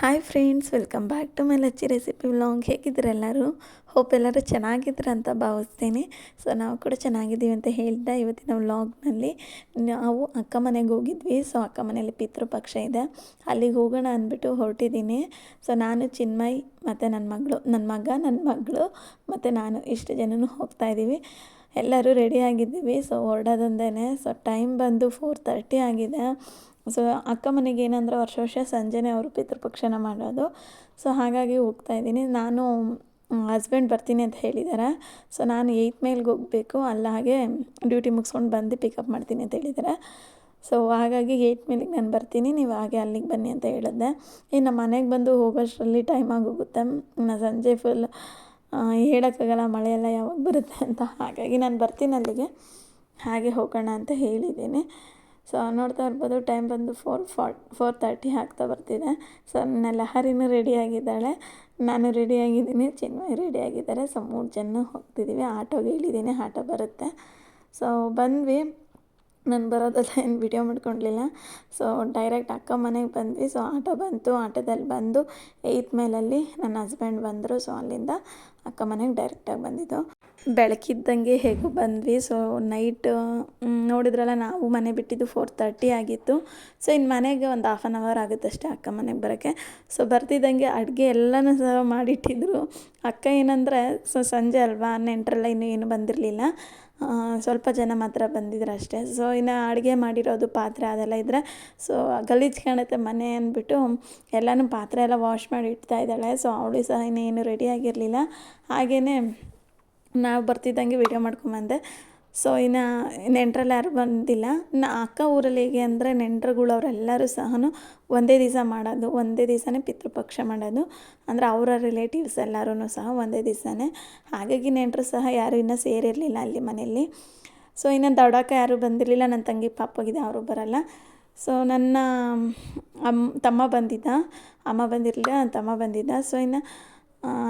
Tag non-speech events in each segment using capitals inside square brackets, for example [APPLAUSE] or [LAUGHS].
Hi friends welcome back to my Lacchi recipe vlog ಹೇಗಿದ್ದೀರ ಎಲ್ಲರೂ? Hope ಎಲ್ಲರೂ ಚೆನ್ನಾಗಿದ್ದೀರ ಅಂತ ಭಾವಿಸ್ತೀನಿ. ಸೊ ನಾವು ಕೂಡ ಚೆನ್ನಾಗಿದ್ದೀವಿ ಅಂತ ಹೇಳ್ತಾ ಇವತ್ತಿನ ವ್ಲಾಗ್ನಲ್ಲಿ ನಾವು ಅಕ್ಕ ಮನೆಗೆ ಹೋಗಿದ್ವಿ. ಸೊ ಅಕ್ಕ ಮನೆಯಲ್ಲಿ ಪಿತೃಪಕ್ಷ ಇದೆ. ಅಲ್ಲಿಗೆ ಹೋಗೋಣ ಅಂದ್ಬಿಟ್ಟು ಹೊರಟಿದ್ದೀನಿ. ಸೊ ನಾನು ಚಿನ್ಮಯ್ ಮತ್ತು ನನ್ನ ಮಗಳು, ನನ್ನ ಮಗ, ನನ್ನ ಮಗಳು ಮತ್ತು ನಾನು ಇಷ್ಟು ಜನನೂ ಹೋಗ್ತಾ ಇದ್ದೀವಿ. ಎಲ್ಲರೂ ರೆಡಿ ಆಗಿದ್ದೀವಿ. ಸೊ ಹೊರಡೋದೊಂದೇ ಸೊ ಟೈಮ್ ಬಂದು ಫೋರ್ ತರ್ಟಿ ಆಗಿದೆ. ಸೊ ಅಕ್ಕ ಮನೆಗೆ ಏನಂದ್ರೆ ವರ್ಷ ವರ್ಷ ಸಂಜೆನೇ ಅವರು ಪಿತೃಪಕ್ಷನ ಮಾಡೋದು. ಸೊ ಹಾಗಾಗಿ ಹೋಗ್ತಾ ಇದ್ದೀನಿ. ನಾನು ಹಸ್ಬೆಂಡ್ ಬರ್ತೀನಿ ಅಂತ ಹೇಳಿದ್ದಾರೆ ಸೊ ನಾನು ಏಯ್ತ್ ಮೇಲ್ಗೆ ಹೋಗಬೇಕು. ಅಲ್ಲ ಹಾಗೆ ಡ್ಯೂಟಿ ಮುಗಿಸ್ಕೊಂಡು ಬಂದು ಪಿಕಪ್ ಮಾಡ್ತೀನಿ ಅಂತ ಹೇಳಿದ್ದಾರೆ ಸೊ ಹಾಗಾಗಿ ಏಯ್ಟ್ ಮೇಲಿಗೆ ನಾನು ಬರ್ತೀನಿ. ನೀವು ಹಾಗೆ ಅಲ್ಲಿಗೆ ಬನ್ನಿ ಅಂತ ಹೇಳಿದ್ದೆ. ನಮ್ಮ ಮನೆಗೆ ಬಂದು ಹೋಗೋಷ್ಟರಲ್ಲಿ ಟೈಮ್ ಆಗೋಗುತ್ತೆ ನಾ ಸಂಜೆ ಫುಲ್ ಹೇಳೋಕ್ಕಾಗಲ್ಲ, ಮಳೆಯೆಲ್ಲ ಯಾವಾಗ ಬರುತ್ತೆ ಅಂತ. ಹಾಗಾಗಿ ನಾನು ಬರ್ತೀನಿ ಅಲ್ಲಿಗೆ. ಹಾಗೆ ಹೋಗೋಣ ಅಂತ ಹೇಳಿದ್ದೀನಿ. ಸೊ ನೋಡ್ತಾ ಇರ್ಬೋದು ಟೈಮ್ ಬಂದು ಫೋರ್ ಫಾರ್ಟ್ ಫೋರ್ ತರ್ಟಿ ಆಗ್ತಾ ಬರ್ತಿದೆ. ಸೊ ನನ್ನ ಲಹರಿನೂ ರೆಡಿಯಾಗಿದ್ದಾಳೆ ನಾನು ರೆಡಿಯಾಗಿದ್ದೀನಿ ಚಿನ್ಮಯ್ ರೆಡಿಯಾಗಿದ್ದಾರೆ ಸೊ ಮೂರು ಜನ ಹೋಗ್ತಿದ್ದೀವಿ ಆಟೋಗೆ ಇಳಿದ್ದೀನಿ ಆಟೋ ಬರುತ್ತೆ. ಸೊ ಬಂದ್ವಿ. ನಾನು ಬರೋದೆಲ್ಲ ಏನು ವಿಡಿಯೋ ಮಾಡ್ಕೊಳ್ಲಿಲ್ಲ ಸೊ ಡೈರೆಕ್ಟ್ ಅಕ್ಕ ಮನೆಗೆ ಬಂದ್ವಿ. ಸೊ ಆಟೋ ಬಂತು. ಆಟೋದಲ್ಲಿ ಬಂದು ಏಯ್ತ್ ಮೇಲಲ್ಲಿ ನನ್ನ ಹಸ್ಬೆಂಡ್ ಬಂದರು. ಸೊ ಅಲ್ಲಿಂದ ಅಕ್ಕ ಮನೆಗೆ ಡೈರೆಕ್ಟಾಗಿ ಬಂದಿದ್ದು. ಬೆಳಕಿದ್ದಂಗೆ ಹೇಗೋ ಬಂದ್ವಿ. ಸೊ ನೈಟ್ ನೋಡಿದ್ರಲ್ಲ, ನಾವು ಮನೆ ಬಿಟ್ಟಿದ್ದು ಫೋರ್ ತರ್ಟಿ ಆಗಿತ್ತು. ಸೊ ಇನ್ನು ಮನೆಗೆ ಒಂದು ಹಾಫ್ ಆನ್ ಅವರ್ ಆಗುತ್ತಷ್ಟೇ ಅಕ್ಕ ಮನೆಗೆ ಬರೋಕ್ಕೆ. ಸೊ ಬರ್ತಿದ್ದಂಗೆ ಅಡುಗೆ ಎಲ್ಲನೂ ಸಹ ಮಾಡಿಟ್ಟಿದ್ರು. ಅಕ್ಕ ಏನಂದರೆ ಸೊ ಸಂಜೆ ಅಲ್ವಾ ನೆಂಟರೆಲ್ಲ ಇನ್ನೂ ಏನು ಬಂದಿರಲಿಲ್ಲ. ಸ್ವಲ್ಪ ಜನ ಮಾತ್ರ ಬಂದಿದ್ರು ಅಷ್ಟೇ. ಸೊ ಇನ್ನು ಅಡುಗೆ ಮಾಡಿರೋದು ಪಾತ್ರೆ ಅದೆಲ್ಲ ಇದ್ದರೆ ಸೊ ಗಲೀಜು ಕಾಣುತ್ತೆ ಮನೆ ಅಂದ್ಬಿಟ್ಟು ಎಲ್ಲನೂ ಪಾತ್ರೆ ಎಲ್ಲ ವಾಶ್ ಮಾಡಿ ಇಡ್ತಾ ಇದ್ದಾಳೆ. ಸೊ ಅವಳು ಸಹ ಇನ್ನೇನು ರೆಡಿ ಆಗಿರಲಿಲ್ಲ. ಹಾಗೆಯೇ ನಾವು ಬರ್ತಿದ್ದಂಗೆ ವೀಡಿಯೋ ಮಾಡ್ಕೊಂಬಂದೆ. ಸೊ ಇನ್ನು ನೆಂಟ್ರಲ್ಲಿ ಯಾರು ಬಂದಿಲ್ಲ. ನಾ ಅಕ್ಕ ಊರಲ್ಲಿ ಹೇಗೆ ಅಂದರೆ ನೆಂಟ್ರುಗಳು ಅವರೆಲ್ಲರೂ ಸಹ ಒಂದೇ ದಿವಸ ಮಾಡೋದು, ಒಂದೇ ದಿವಸನೇ ಪಿತೃಪಕ್ಷ ಮಾಡೋದು. ಅಂದರೆ ಅವರ ರಿಲೇಟಿವ್ಸ್ ಎಲ್ಲರೂ ಸಹ ಒಂದೇ ದಿವಸನೇ. ಹಾಗಾಗಿ ನೆಂಟರು ಸಹ ಯಾರೂ ಇನ್ನೂ ಸೇರಿರಲಿಲ್ಲ ಅಲ್ಲಿ ಮನೆಯಲ್ಲಿ. ಸೊ ಇನ್ನು ದೊಡ್ಡಕ್ಕ ಯಾರೂ ಬಂದಿರಲಿಲ್ಲ ನನ್ನ ತಂಗಿ ಪಾಪಗಿದೆ ಅವರು ಬರಲ್ಲ. ಸೊ ನನ್ನ ಅಮ್ಮ ತಮ್ಮ ಬಂದಿದ್ದ. ಅಮ್ಮ ಬಂದಿರಲಿಲ್ಲ ನನ್ನ ತಮ್ಮ ಬಂದಿದ್ದ. ಸೊ ಇನ್ನು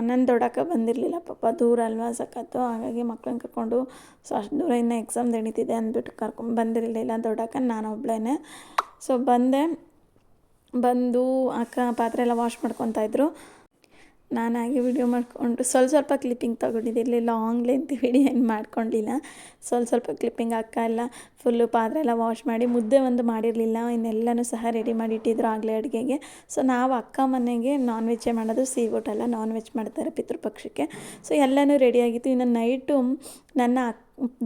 ನನ್ನ ದೊಡ್ಡಕ್ಕ ಬಂದಿರಲಿಲ್ಲ, ಪಾಪ ದೂರ ಅಲ್ವಾ ಸಖತ್ತು. ಹಾಗಾಗಿ ಮಕ್ಕಳನ್ನ ಕರ್ಕೊಂಡು ಸೊ ಅಷ್ಟು ದೂರ ಇನ್ನೂ ಎಕ್ಸಾಮ್ ನಡೀತಿದೆ ಅಂದ್ಬಿಟ್ಟು ಕರ್ಕೊಂಡು ಬಂದಿರಲಿಲ್ಲ ದೊಡ್ಡಕ್ಕ, ನಾನು ಒಬ್ಬಳೇ ಸೊ ಬಂದೆ, ಬಂದು ಅಕ್ಕ ಪಾತ್ರೆ ಎಲ್ಲ ವಾಶ್ ಮಾಡ್ಕೊತಾಯಿದ್ರು ನಾನು ಹಾಗೆ ವಿಡಿಯೋ ಮಾಡಿಕೊಂಡು ಸ್ವಲ್ಪ ಸ್ವಲ್ಪ ಕ್ಲಿಪ್ಪಿಂಗ್ ತೊಗೊಂಡಿದ್ದೆ. ಇಲ್ಲಿ ಲಾಂಗ್ ಲೆಂತ್ ವಿಡಿಯೋ ಏನು ಮಾಡ್ಕೊಂಡಿಲ್ಲ. ಸ್ವಲ್ಪ ಸ್ವಲ್ಪ ಕ್ಲಿಪ್ಪಿಂಗ್ ಅಕ್ಕ ಎಲ್ಲ ಫುಲ್ಲು ಪಾತ್ರೆ ಎಲ್ಲ ವಾಶ್ ಮಾಡಿ, ಮುದ್ದೆ ಒಂದು ಮಾಡಿರಲಿಲ್ಲ. ಇನ್ನೆಲ್ಲನೂ ಸಹ ರೆಡಿ ಮಾಡಿ ಇಟ್ಟಿದ್ರು ಆಗಲೇ ಅಡುಗೆಗೆ. ಸೊ ನಾವು ಅಕ್ಕ ಮನೆಗೆ ನಾನ್ ವೆಜ್ಜೇ ಮಾಡೋದು ಸೀ ಊಟಲ್ಲ ನಾನ್ ವೆಜ್ ಮಾಡ್ತಾರೆ ಪಿತೃಪಕ್ಷಕ್ಕೆ ಸೊ ಎಲ್ಲನೂ ರೆಡಿಯಾಗಿತ್ತು ಇನ್ನು ನೈಟು ನನ್ನ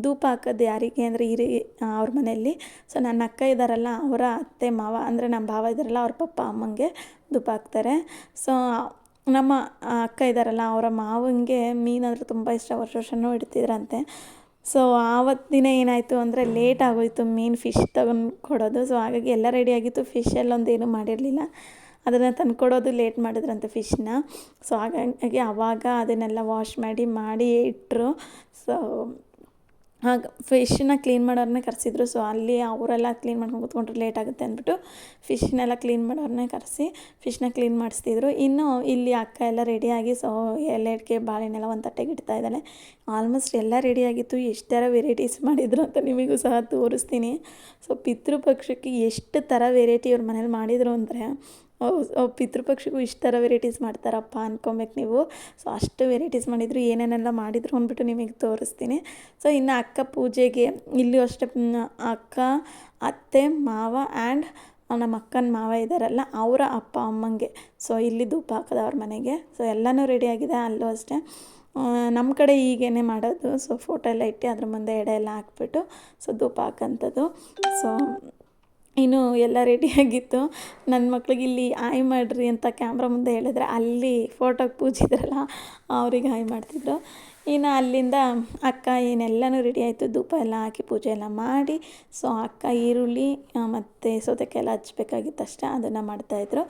ಧೂಪ ಹಾಕೋದು ಯಾರಿಗೆ ಅಂದರೆ ಹಿರಿ ಅವ್ರ ಮನೆಯಲ್ಲಿ. ಸೊ ನನ್ನ ಅಕ್ಕ ಇದ್ದಾರಲ್ಲ ಅವರ ಅತ್ತೆ, ಮಾವ ಅಂದರೆ ನಮ್ಮ ಭಾವ ಇದ್ದಾರಲ್ಲ ಅವ್ರ ಪಪ್ಪ, ಅಮ್ಮಂಗೆ ಧೂಪ ಹಾಕ್ತಾರೆ. ಸೊ ನಮ್ಮ ಅಕ್ಕ ಇದ್ದಾರಲ್ಲ ಅವರ ಮಾವಂಗೆ ಮೀನಂದ್ರೆ ತುಂಬ ಇಷ್ಟ, ವರ್ಷ ವರ್ಷವೂ ಇಡ್ತಿದ್ರಂತೆ ಸೊ ಆವತ್ತು ದಿನ ಏನಾಯಿತು ಅಂದರೆ ಲೇಟ್ ಆಗೋಯಿತು, ಮೀನು ಫಿಶ್ ತಗೊಂಡು ಕೊಡೋದು. ಸೊ ಹಾಗಾಗಿ ಎಲ್ಲ ರೆಡಿ ಆಗಿತ್ತು ಫಿಶಲ್ಲೊಂದು ಏನೂ ಮಾಡಿರಲಿಲ್ಲ. ಅದನ್ನು ತಂದ್ಕೊಡೋದು ಲೇಟ್ ಮಾಡಿದ್ರಂತೆ ಫಿಶ್ನ ಸೊ ಹಾಗಾಗಿ ಆವಾಗ ಅದನ್ನೆಲ್ಲ ವಾಶ್ ಮಾಡಿ ಮಾಡಿ ಇಟ್ಟರು ಸೊ ಹಾಗೆ ಫಿಶ್ನ ಕ್ಲೀನ್ ಮಾಡೋರನ್ನೇ ಕರೆಸಿದ್ರು. ಸೊ ಅಲ್ಲಿ ಅವರೆಲ್ಲ ಕ್ಲೀನ್ ಮಾಡ್ಕೊಂಡು ಕೂತ್ಕೊಂಡ್ರೆ ಲೇಟ್ ಆಗುತ್ತೆ ಅಂದ್ಬಿಟ್ಟು ಫಿಶ್ನೆಲ್ಲ ಕ್ಲೀನ್ ಮಾಡೋರನ್ನೇ ಕರೆಸಿ ಫಿಶ್ನ ಕ್ಲೀನ್ ಮಾಡಿಸ್ತಿದ್ರು. ಇನ್ನು ಇಲ್ಲಿ ಅಕ್ಕ ಎಲ್ಲ ರೆಡಿಯಾಗಿ ಸೊ ಎಲೆಡ್ಕೆ ಬಾಳೆಹಣ್ಣೆಲ್ಲ ಒಂದು ತಟ್ಟೆಗೆ ಇಡ್ತಾ ಇದ್ದಾಳೆ. ಆಲ್ಮೋಸ್ಟ್ ಎಲ್ಲ ರೆಡಿಯಾಗಿತ್ತು ಎಷ್ಟು ಥರ ವೆರೈಟೀಸ್ ಮಾಡಿದ್ರು ಅಂತ ನಿಮಗೂ ಸಹ ತೋರಿಸ್ತೀನಿ. ಸೊ ಪಿತೃಪಕ್ಷಕ್ಕೆ ಎಷ್ಟು ಥರ ವೆರೈಟಿ ಅವ್ರ ಮನೇಲಿ ಮಾಡಿದರು ಅಂದರೆ ಪಿತೃಪಕ್ಷಕ್ಕೂ ಇಷ್ಟು ಥರ ವೆರೈಟೀಸ್ ಮಾಡ್ತಾರಪ್ಪ ಅಂದ್ಕೊಬೇಕು ನೀವು. ಸೊ ಅಷ್ಟು ವೆರೈಟೀಸ್ ಮಾಡಿದ್ರು, ಏನೇನೆಲ್ಲ ಮಾಡಿದ್ರು ಅಂದ್ಬಿಟ್ಟು ನಿಮಗೆ ತೋರಿಸ್ತೀನಿ. ಸೊ ಇನ್ನು ಅಕ್ಕ ಪೂಜೆಗೆ ಇಲ್ಲಿಯೂ ಅಷ್ಟೇ ಅಕ್ಕ, ಅತ್ತೆ, ಮಾವ ಆ್ಯಂಡ್ ನಮ್ಮ ಅಕ್ಕನ ಮಾವ ಇದ್ದಾರಲ್ಲ ಅವರ ಅಪ್ಪ ಅಮ್ಮಂಗೆ. ಸೊ ಇಲ್ಲಿ ಧೂಪ ಹಾಕೋದು ಅವ್ರ ಮನೆಗೆ. ಸೊ ಎಲ್ಲನೂ ರೆಡಿಯಾಗಿದೆ ಅಲ್ಲೂ ಅಷ್ಟೇ. ನಮ್ಮ ಕಡೆ ಈಗೇನೆ ಮಾಡೋದು. ಸೊ ಫೋಟೋ ಎಲ್ಲ ಇಟ್ಟು ಅದ್ರ ಮುಂದೆ ಎಡೆ ಎಲ್ಲ ಹಾಕ್ಬಿಟ್ಟು ಸೊ ಧೂಪ ಹಾಕೋಂಥದ್ದು ಸೊ ಇನ್ನು ಎಲ್ಲ ರೆಡಿಯಾಗಿತ್ತು ನನ್ನ ಮಕ್ಳಿಗೆ ಇಲ್ಲಿ ಹಾಯ್ ಮಾಡಿರಿ ಅಂತ ಕ್ಯಾಮ್ರಾ ಮುಂದೆ ಹೇಳಿದ್ರೆ ಅಲ್ಲಿ ಫೋಟೋಗೆ ಪೂಜಿದ್ರಲ್ಲ ಅವ್ರಿಗೆ ಹಾಯ್ ಮಾಡ್ತಿದ್ರು. ಇನ್ನು ಅಲ್ಲಿಂದ ಅಕ್ಕ ಏನೆಲ್ಲನೂ ರೆಡಿ ಆಯಿತು. ಧೂಪ ಎಲ್ಲ ಹಾಕಿ ಪೂಜೆ ಎಲ್ಲ ಮಾಡಿ. ಸೊ ಅಕ್ಕ ಈರುಳ್ಳಿ ಮತ್ತು ಸೌತೆಕಾಯಿ ಎಲ್ಲ ಹಚ್ಬೇಕಾಗಿತ್ತು ಅದನ್ನು ಮಾಡ್ತಾಯಿದ್ರು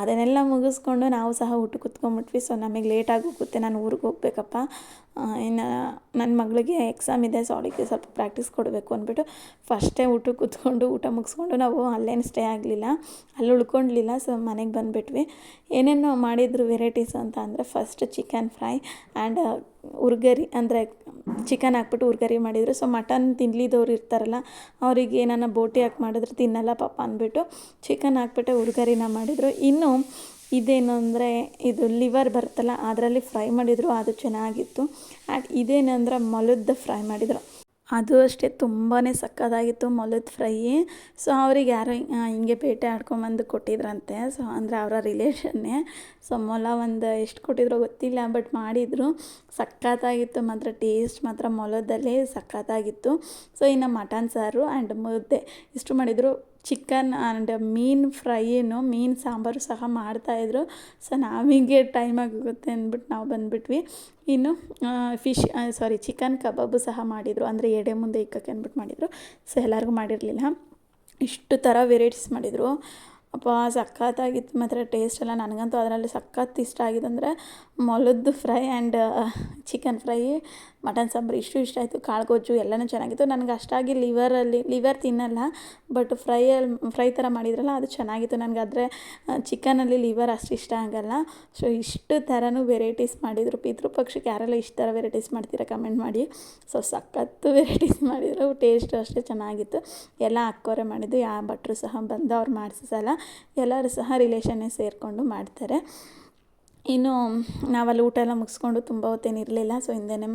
ಅದನ್ನೆಲ್ಲ ಮುಗಿಸ್ಕೊಂಡು ನಾವು ಸಹ ಊಟಕ್ಕೆ ಕುತ್ಕೊಂಡ್ಬಿಟ್ವಿ. ಸೊ ನಮಗೆ ಲೇಟಾಗಿ ಹೋಗುತ್ತೆ. ನಾನು ಊರಿಗೆ ಹೋಗ್ಬೇಕಪ್ಪ. ಇನ್ನು ನನ್ನ ಮಗಳಿಗೆ ಎಕ್ಸಾಮ್ ಇದೆ. ಸೊ ಅವಳಿಗೆ ಸ್ವಲ್ಪ ಪ್ರಾಕ್ಟೀಸ್ ಕೊಡಬೇಕು ಅಂದ್ಬಿಟ್ಟು ಫಸ್ಟೇ ಊಟಕ್ಕೆ ಕುತ್ಕೊಂಡು ಊಟ ಮುಗಿಸ್ಕೊಂಡು ನಾವು ಅಲ್ಲೇನು ಸ್ಟೇ ಆಗಲಿಲ್ಲ. ಅಲ್ಲಿ ಉಳ್ಕೊಳ್ಲಿಲ್ಲ ಸೊ ಮನೆಗೆ ಬಂದುಬಿಟ್ವಿ. ಏನೇನೋ ಮಾಡಿದ್ರು ವೆರೈಟೀಸ್ ಅಂತ ಅಂದರೆ ಫಸ್ಟ್ ಚಿಕನ್ ಫ್ರೈ ಆ್ಯಂಡ್ ಉರ್ಗರಿ ಅಂದರೆ ಚಿಕನ್ ಹಾಕ್ಬಿಟ್ಟು ಉರ್ಗರಿ ಮಾಡಿದರು. ಸೊ ಮಟನ್ ತಿನ್ಲಿದವ್ರು ಇರ್ತಾರಲ್ಲ, ಅವರಿಗೆ ಏನಾನ ಬೋಟಿ ಹಾಕಿ ಮಾಡಿದ್ರೆ ತಿನ್ನಲ್ಲ ಪಾಪ ಅಂದ್ಬಿಟ್ಟು ಚಿಕನ್ ಹಾಕ್ಬಿಟ್ಟು ಉರ್ಗರಿನ ಮಾಡಿದರು. ಇನ್ನು ಇದೇನು ಅಂದರೆ, ಇದು ಲಿವರ್ ಬರುತ್ತಲ್ಲ, ಅದರಲ್ಲಿ ಫ್ರೈ ಮಾಡಿದರು, ಅದು ಚೆನ್ನಾಗಿತ್ತು. ಆ್ಯಂಡ್ ಇದೇನಂದ್ರೆ ಮೊಲದ್ದು ಫ್ರೈ ಮಾಡಿದರು. ಅದು ಅಷ್ಟೇ ತುಂಬಾ ಸಕ್ಕತ್ತಾಗಿತ್ತು ಮೊಲದ ಫ್ರೈ. ಸೊ ಅವ್ರಿಗೆ ಯಾರು ಹಿಂಗೆ ಬೇಟೆ ಆಡ್ಕೊಂಬಂದು ಕೊಟ್ಟಿದ್ರಂತೆ. ಸೊ ಅಂದರೆ ಅವರ ರಿಲೇಷನ್ನೇ ಸೊ ಮೊಲ ಒಂದು ಎಷ್ಟು ಕೊಟ್ಟಿದ್ರೋ ಗೊತ್ತಿಲ್ಲ ಬಟ್ ಮಾಡಿದರು. ಸಕ್ಕತ್ತಾಗಿತ್ತು ಮಾತ್ರ ಟೇಸ್ಟ್ ಮಾತ್ರ ಮೊಲದಲ್ಲಿ ಸಕ್ಕತ್ತಾಗಿತ್ತು. ಸೊ ಇನ್ನು ಮಟನ್ ಸಾರು ಆ್ಯಂಡ್ ಮುದ್ದೆ. ಇಷ್ಟು ಮಾಡಿದರು ಚಿಕನ್ ಆ್ಯಂಡ್ ಮೀನು ಫ್ರೈನು, ಮೀನು ಸಾಂಬಾರು ಸಹ ಮಾಡ್ತಾಯಿದ್ರು ಸೊ ನಾವಿಗೆ ಟೈಮ್ ಆಗುತ್ತೆ ಅಂದ್ಬಿಟ್ಟು ನಾವು ಬಂದುಬಿಟ್ವಿ. ಇನ್ನು ಫಿಶ್ ಸಾರಿ ಚಿಕನ್ ಕಬಾಬು ಸಹ ಮಾಡಿದರು. ಅಂದರೆ ಎಡೆ ಮುಂದೆ ಇಕ್ಕಕ್ಕೆ ಅಂದ್ಬಿಟ್ಟು ಮಾಡಿದರು. ಸೊ, ಎಲ್ಲರಿಗೂ ಮಾಡಿರಲಿಲ್ಲ. ಇಷ್ಟು ಥರ ವೆರೈಟೀಸ್ ಮಾಡಿದರು. ಅಪ್ಪ, ಸಖತ್ತಾಗಿತ್ತು ಮಾತ್ರ ಟೇಸ್ಟ್ ಎಲ್ಲ. ನನಗಂತೂ ಅದರಲ್ಲಿ ಸಖತ್ ಇಷ್ಟ ಆಗಿದೆ ಅಂದರೆ ಮೊಲದ್ದು fry and chicken fry mutton sambar ಇಷ್ಟು ಇಷ್ಟ ಆಯಿತು. ಕಾಳು ಗೊಜ್ಜು ಎಲ್ಲನೂ ಚೆನ್ನಾಗಿತ್ತು. ನನಗೆ ಅಷ್ಟಾಗಿ ಲಿವರಲ್ಲಿ ಲಿವರ್ ತಿನ್ನಲ್ಲ ಬಟ್ ಫ್ರೈಯಲ್ಲಿ ಫ್ರೈ ಥರ ಮಾಡಿದ್ರಲ್ಲ, ಅದು ಚೆನ್ನಾಗಿತ್ತು. ನನಗೆ ಆದರೆ ಚಿಕನಲ್ಲಿ ಲಿವರ್ ಅಷ್ಟು ಇಷ್ಟ ಆಗಲ್ಲ. ಸೊ ಇಷ್ಟು ಥರನೂ ವೆರೈಟೀಸ್ ಮಾಡಿದರು. ಪಿತೃಪಕ್ಷಕ್ಕೆ ಯಾರೆಲ್ಲ ಇಷ್ಟು ಥರ ವೆರೈಟೀಸ್ ಮಾಡ್ತೀರಾ ಕಮೆಂಟ್ ಮಾಡಿ. ಸೊ ಸಖತ್ತು ವೆರೈಟೀಸ್ ಮಾಡಿದರು. ಟೇಸ್ಟು ಅಷ್ಟೇ ಚೆನ್ನಾಗಿತ್ತು. ಎಲ್ಲ ಅಕ್ಕೋರೆ ಮಾಡಿದ್ದು. ಯಾವ ಭಟ್ರು ಸಹ ಬಂದು ಅವ್ರು ಮಾಡಿಸಲ್ಲ ಎಲ್ಲರೂ ಸಹ ರಿಲೇಷನ್ನೇ ಸೇರಿಕೊಂಡು ಮಾಡ್ತಾರೆ. ಇನ್ನು ನಾವಲ್ಲಿ ಊಟ ಎಲ್ಲ ಮುಗಿಸ್ಕೊಂಡು ತುಂಬ ಹೊತ್ತೇನು ಇರಲಿಲ್ಲ. ಸೊ ಹಿಂದೆನೇ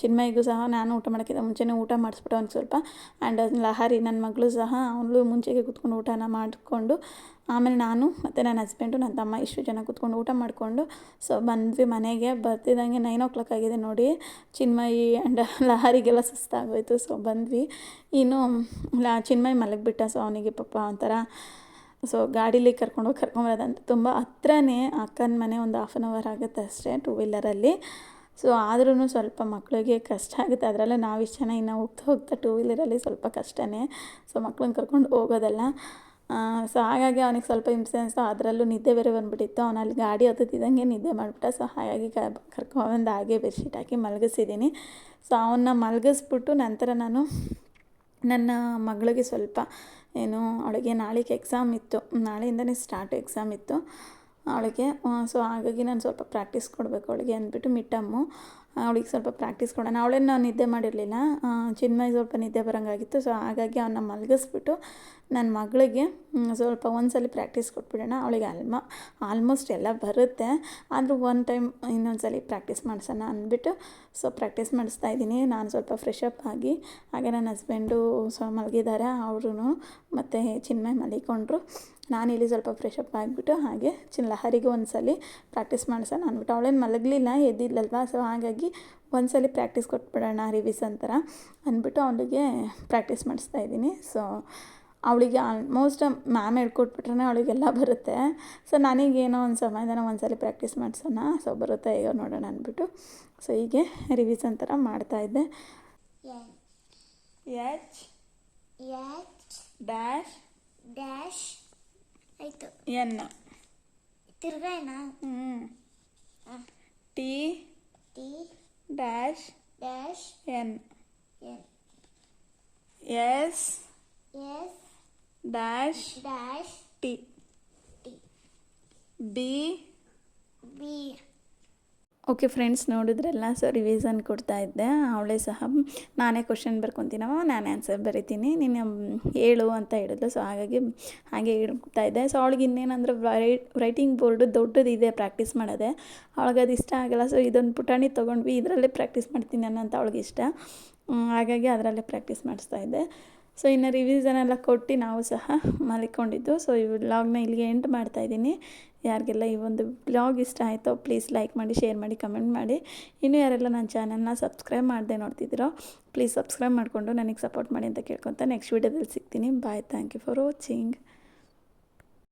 ಚಿನ್ಮಯಿಗೂ ಸಹ ನಾನು ಊಟ ಮಾಡೋಕ್ಕಿಂತ ಮುಂಚೆನೇ ಊಟ ಮಾಡಿಸ್ಬಿಟ್ಟು ಒಂದು ಸ್ವಲ್ಪ. ಆ್ಯಂಡ್ ಲಹರಿ ನನ್ನ ಮಗಳು ಸಹ ಅವಳು ಮುಂಚೆಗೆ ಕೂತ್ಕೊಂಡು ಊಟನ ಮಾಡಿಕೊಂಡು, ಆಮೇಲೆ ನಾನು ಮತ್ತು ನನ್ನ ಹಸ್ಬೆಂಡು ನನ್ನ ತಮ್ಮ ಇಷ್ಟು ಜನ ಕೂತ್ಕೊಂಡು ಊಟ ಮಾಡಿಕೊಂಡು ಸೊ ಬಂದ್ವಿ ಮನೆಗೆ. ಬರ್ತಿದ್ದಂಗೆ ನೈನ್ ಓ ಕ್ಲಾಕ್ ಆಗಿದೆ ನೋಡಿ. ಚಿನ್ಮಯಿ ಆ್ಯಂಡ್ [LAUGHS] ಲಹರಿಗೆಲ್ಲ ಸುಸ್ತಾಗೋಯಿತು. ಸೊ ಬಂದ್ವಿ. ಇನ್ನು ಲ ಚಿನ್ಮಯಿ ಮಲಗಿಬಿಟ್ಟ. ಸೊ ಅವನಿಗೆ ಪಾಪ ಒಂಥರ ಸೊ ಗಾಡೀಲಿ ಕರ್ಕೊಂಡೋಗಿ ಕರ್ಕೊಂಬರೋದಂತ ತುಂಬ ಹತ್ರನೇ ಅಕ್ಕನ ಮನೆ ಒಂದು ಹಾಫ್ ಆನ್ ಅವರ್ ಆಗುತ್ತೆ ಅಷ್ಟೇ ಟೂ ವೀಲರಲ್ಲಿ ಸೊ ಆದ್ರೂ ಸ್ವಲ್ಪ ಮಕ್ಕಳಿಗೆ ಕಷ್ಟ ಆಗುತ್ತೆ. ಅದರಲ್ಲೂ ನಾವು ಇಷ್ಟು ಜನ ಇನ್ನು ಹೋಗ್ತಾ ಹೋಗ್ತಾ ಟೂ ವೀಲರಲ್ಲಿ ಸ್ವಲ್ಪ ಕಷ್ಟನೇ. ಸೊ ಮಕ್ಳನ್ನ ಕರ್ಕೊಂಡು ಹೋಗೋದಲ್ಲ. ಸೊ ಹಾಗಾಗಿ ಅವನಿಗೆ ಸ್ವಲ್ಪ ಹಿಂಸೆ ಅನಿಸ್ತು. ಅದರಲ್ಲೂ ನಿದ್ದೆ ಬೇರೆ ಬಂದುಬಿಟ್ಟಿತ್ತು. ಅವನಲ್ಲಿ ಗಾಡಿ ಹತ್ತುತ್ತಿದ್ದಂಗೆ ನಿದ್ದೆ ಮಾಡಿಬಿಟ್ಟ. ಸೊ ಹಾಗಾಗಿ ಕರ್ಕೊಂಬಂದು ಹಾಗೆ ಬೆಡ್ಶೀಟ್ ಹಾಕಿ ಮಲಗಿಸಿದ್ದೀನಿ ಸೊ ಅವನ್ನ ಮಲಗಿಸ್ಬಿಟ್ಟು ನಂತರ ನಾನು ನನ್ನ ಮಗಳಿಗೆ ಸ್ವಲ್ಪ ಏನು, ಅವಳಿಗೆ ನಾಳೆಗೆ ಎಕ್ಸಾಮ್ ಇತ್ತು. ನಾಳೆಯಿಂದನೇ ಸ್ಟಾರ್ಟ್ ಎಕ್ಸಾಮ್ ಇತ್ತು. ಅವಳಿಗೆ ಸೊ ಹಾಗಾಗಿ ನಾನು ಸ್ವಲ್ಪ ಪ್ರಾಕ್ಟೀಸ್ ಕೊಡಬೇಕು ಅವಳಿಗೆ ಅಂದ್ಬಿಟ್ಟು ಮಿಟ್ಟಮ್ಮು ಅವಳಿಗೆ ಸ್ವಲ್ಪ ಪ್ರಾಕ್ಟೀಸ್ ಕೊಡೋಣ. ಅವಳೇನು ನಾವು ನಿದ್ದೆ ಮಾಡಿರಲಿಲ್ಲ. ಚಿನ್ಮಯ್ ಸ್ವಲ್ಪ ನಿದ್ದೆ ಬರೋಂಗಾಗಿತ್ತು. ಸೊ ಹಾಗಾಗಿ ಅವನ್ನ ಮಲಗಿಸ್ಬಿಟ್ಟು ನನ್ನ ಮಗಳಿಗೆ ಸ್ವಲ್ಪ ಒಂದು ಸಲ ಪ್ರಾಕ್ಟೀಸ್ ಕೊಟ್ಬಿಡೋಣ. ಅವಳಿಗೆ ಆಲ್ಮ ಆಲ್ಮೋಸ್ಟ್ ಎಲ್ಲ ಬರುತ್ತೆ. ಆದರೂ ಒನ್ ಟೈಮ್ ಇನ್ನೊಂದು ಸಲ ಪ್ರಾಕ್ಟೀಸ್ ಮಾಡಿಸೋಣ ಅಂದ್ಬಿಟ್ಟು ಸೊ ಪ್ರಾಕ್ಟೀಸ್ ಮಾಡಿಸ್ತಾ ಇದ್ದೀನಿ. ನಾನು ಸ್ವಲ್ಪ ಫ್ರೆಶ್ ಅಪ್ ಆಗಿ, ಹಾಗೆ ನನ್ನ ಹಸ್ಬೆಂಡು ಸೊ ಮಲಗಿದ್ದಾರೆ ಅವರು ಮತ್ತು ಚಿನ್ಮಯ್ ಮಲಿಕೊಂಡ್ರು. ನಾನು ಇಲ್ಲಿ ಸ್ವಲ್ಪ ಫ್ರೆಶ್ ಆಗಿಬಿಟ್ಟು ಹಾಗೆ ಚಿನ್ ಲಹರಿಗೆ ಒಂದು ಸಲ ಪ್ರಾಕ್ಟೀಸ್ ಮಾಡಿಸೋಣ ಅಂದ್ಬಿಟ್ಟು. ಅವಳೇನು ಮಲಗಲಿಲ್ಲ ಎದ್ದಿಲ್ಲಲ್ವಾ ಸೊ ಹಾಗಾಗಿ ಒಂದು ಸಲ ಪ್ರಾಕ್ಟೀಸ್ ಕೊಟ್ಬಿಡೋಣ ರಿವಿಸನ್ ಥರ ಅಂದ್ಬಿಟ್ಟು ಅವಳಿಗೆ ಪ್ರಾಕ್ಟೀಸ್ ಮಾಡಿಸ್ತಾ ಇದ್ದೀನಿ. ಸೊ ಅವಳಿಗೆ ಆಲ್ಮೋಸ್ಟ್ ಮ್ಯಾಮ್ ಹೇಳ್ಕೊಟ್ಬಿಟ್ರೆ ಅವಳಿಗೆಲ್ಲ ಬರುತ್ತೆ. ಸೊ ನನಗೇನೋ ಒಂದು ಸಮಾಧಾನ ಒಂದು ಸಲ ಪ್ರಾಕ್ಟೀಸ್ ಮಾಡಿಸೋಣ. ಸೊ ಬರುತ್ತೆ ಈಗ ನೋಡೋಣ ಅಂದ್ಬಿಟ್ಟು. ಸೊ ಹೀಗೆ ರಿವಿಸನ್ ಥರ ಮಾಡ್ತಾಯಿದ್ದೆ ಎಚ್ ಎಚ್ ಡ್ಯಾಶ್ ಡ್ಯಾಶ್ ಆಯಿತು. ಎನ್ ತಿರ್ಗಾಯನಾ ಹ್ಞೂ T D dash. Dash yes, dash. Dash. T. T. B. B. Okay friends ನೋಡಿದ್ರೆಲ್ಲ so revision ಕೊಡ್ತಾ ಇದ್ದೆ. ಅವಳೇ ಸಹ, ನಾನೇ ಕ್ವಶನ್ ಬರ್ಕೊತೀನವ ನಾನೇ ಆನ್ಸರ್ ಬರಿತೀನಿ. ನೀನು ಹೇಳು ಅಂತ ಹೇಳಿದ್ಲು. ಸೊ ಹಾಗಾಗಿ, ಹಾಗೆ ಹೇಳ್ತಾ ಇದ್ದೆ. ಸೊ ಅವಳಿಗೆ ಇನ್ನೇನಂದ್ರೆ ರೈಟಿಂಗ್ ಬೋರ್ಡು ದೊಡ್ಡದಿದೆ ಪ್ರಾಕ್ಟೀಸ್ ಮಾಡೋದೆ. ಅವಳಿಗೆ ಅದು ಇಷ್ಟ ಆಗಲ್ಲ. ಸೊ ಇದೊಂದು ಪುಟಾಣಿ ತೊಗೊಂಡ್ವಿ, ಇದರಲ್ಲೇ ಪ್ರಾಕ್ಟೀಸ್ ಮಾಡ್ತೀನಿ ಅನ್ನೋಂತ ಅವಳಿಗೆ ಇಷ್ಟ. ಹಾಗಾಗಿ ಅದರಲ್ಲೇ ಪ್ರಾಕ್ಟೀಸ್ ಮಾಡಿಸ್ತಾ ಇದ್ದೆ. ಸೊ ಇನ್ನು ರಿವ್ಯೂಸನ್ನೆಲ್ಲ ಕೊಟ್ಟು ನಾವು ಸಹ ಮಲಿಕೊಂಡಿದ್ದು. ಸೊ ಈ ವ್ಲಾಗ್ನ ಇಲ್ಲಿಗೆ ಮಾಡ್ತಾ ಇದ್ದೀನಿ. ಯಾರಿಗೆಲ್ಲ ಈ ಒಂದು ಬ್ಲಾಗ್ ಇಷ್ಟ ಆಯಿತೋ ಪ್ಲೀಸ್ ಲೈಕ್ ಮಾಡಿ ಶೇರ್ ಮಾಡಿ ಕಮೆಂಟ್ ಮಾಡಿ. ಇನ್ನೂ ಯಾರೆಲ್ಲ ನನ್ನ ಚಾನಲ್ನ ಸಬ್ಸ್ಕ್ರೈಬ್ ಮಾಡದೆ ನೋಡ್ತಿದ್ದೀರೋ ಪ್ಲೀಸ್ ಸಬ್ಸ್ಕ್ರೈಬ್ ಮಾಡಿಕೊಂಡು ನನಗೆ ಸಪೋರ್ಟ್ ಮಾಡಿ ಅಂತ ಕೇಳ್ಕೊತ ನೆಕ್ಸ್ಟ್ ವೀಡಿಯೋದಲ್ಲಿ ಸಿಗ್ತೀನಿ. Bye thank you for watching